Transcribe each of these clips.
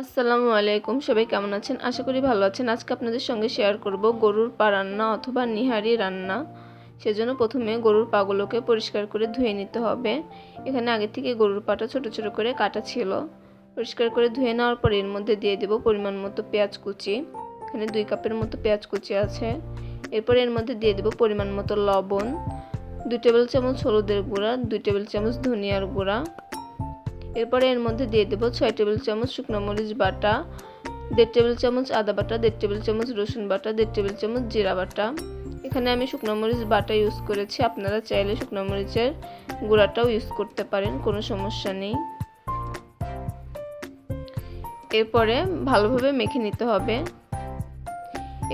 আসসালামু আলাইকুম, সবাই কেমন আছেন? আশা করি ভালো আছেন। আজকে আপনাদের সঙ্গে শেয়ার করব গরুর পা রান্না অথবা নিহারি রান্না। সেজন্য প্রথমে গরুর পাগুলোকে পরিষ্কার করে ধুয়ে নিতে হবে। এখানে আগে থেকে গরুর পাটা ছোট ছোট করে কাটা ছিল। পরিষ্কার করে ধুয়ে নেওয়ার পর এর মধ্যে দিয়ে দেব পরিমাণ মতো পেঁয়াজ কুচি। এখানে দুই কাপের মতো পেঁয়াজ কুচি আছে। এরপর এর মধ্যে দিয়ে দেব পরিমাণ মতো লবণ। দুই টেবিল চামচ হলুদের গুঁড়া, দুই টেবিল চামচ ধনিয়ার গুঁড়া। এরপরে এর মধ্যে দিয়ে দেবো ছয় টেবিল চামচ শুকনো মরিচ বাটা, দেড় টেবিল চামচ আদা বাটা, দেড় টেবিল চামচ রসুন বাটা, দেড় টেবিল চামচ জিরা বাটা। এখানে আমি শুকনো মরিচ বাটা ইউজ করেছি, আপনারা চাইলে শুকনো মরিচের গুঁড়াটাও ইউজ করতে পারেন, কোনো সমস্যা নেই। এরপরে ভালোভাবে মেখে নিতে হবে।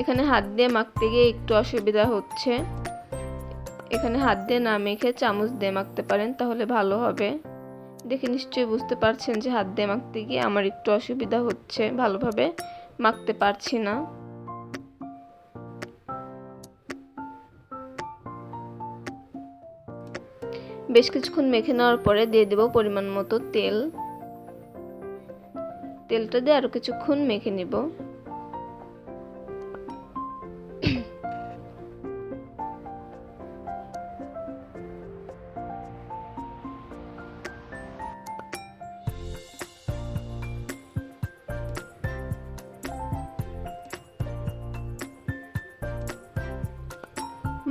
এখানে হাত দিয়ে মাখতে গিয়ে একটু অসুবিধা হচ্ছে। এখানে হাত দিয়ে না মেখে চামচ দিয়ে মাখতে পারেন, তাহলে ভালো হবে। দেখে নিশ্চয়ই বুঝতে পারছেন যে হাত দিয়ে মাখতে গিয়ে আমার একটু অসুবিধা হচ্ছে, ভালোভাবে মাখতে পারছি না। বেশ কিছুক্ষণ মেখে নেওয়ার পরে দিয়ে দেব পরিমাণ মতো তেল। তেলটা দিয়ে আরও কিছুক্ষণ মেখে নিব।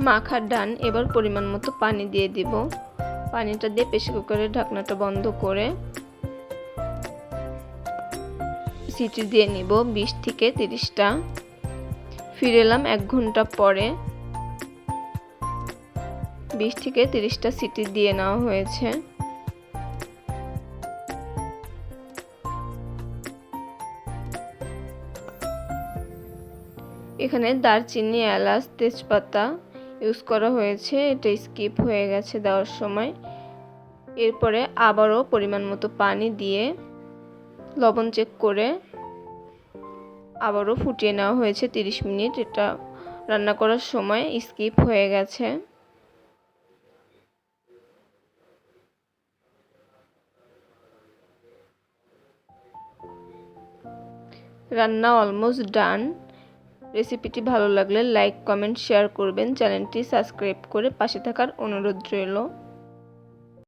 মাখার ডান এবার পরিমাণ মতো পানি দিয়ে দিব। পানিটা দিয়ে প্রেশার কুকারের ঢাকনাটা বন্ধ করে সিটি দিয়ে নিব বিশ থেকে তিরিশটা। ফিরে এলাম এক ঘণ্টা পরে। বিশ থেকে তিরিশটা সিটি দিয়ে নেওয়া হয়েছে। এখানে দারচিনি, এলাচ, তেজপাতা ইউজ করা হয়েছে, এটা স্কিপ হয়ে গেছে দেওয়ার সময়। এরপরে আবারও পরিমাণ মতো পানি দিয়ে লবণ চেক করে আবারও ফুটিয়ে নেওয়া হয়েছে 30 মিনিট। এটা রান্না করার সময় স্কিপ হয়ে গেছে। রান্না অলমোস্ট ডান। রেসিপিটি ভালো লাগলে লাইক কমেন্ট শেয়ার করবেন। চ্যানেলটি সাবস্ক্রাইব করে পাশে থাকার অনুরোধ রইল।